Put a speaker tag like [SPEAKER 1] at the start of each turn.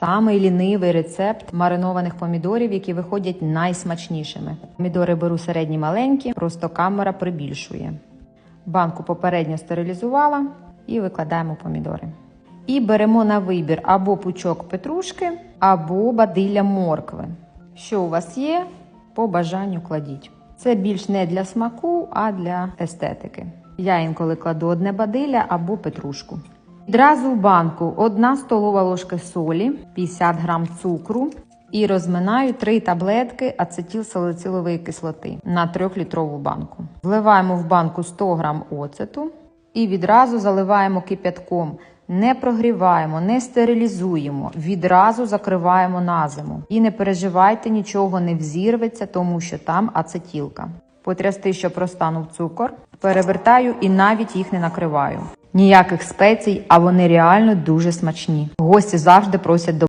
[SPEAKER 1] Самий лінивий рецепт маринованих помідорів, які виходять найсмачнішими. Помідори беру середні маленькі, просто камера прибільшує. Банку попередньо стерилізувала і викладаємо помідори. І беремо на вибір або пучок петрушки, або бадилля моркви. Що у вас є, по бажанню кладіть. Це більш не для смаку, а для естетики. Я інколи кладу одне бадилля або петрушку. Відразу в банку 1 столова ложка солі, 50 грам цукру і розминаю 3 таблетки ацетилсалицилової кислоти на 3-літрову банку. Вливаємо в банку 100 грам оцету і відразу заливаємо кипятком. Не прогріваємо, не стерилізуємо, відразу закриваємо на зиму. І не переживайте, нічого не взірветься, тому що там ацетілка. Потрясти, щоб розтанув цукор, перевертаю і навіть їх не накриваю. Ніяких спецій, а вони реально дуже смачні. Гості завжди просять до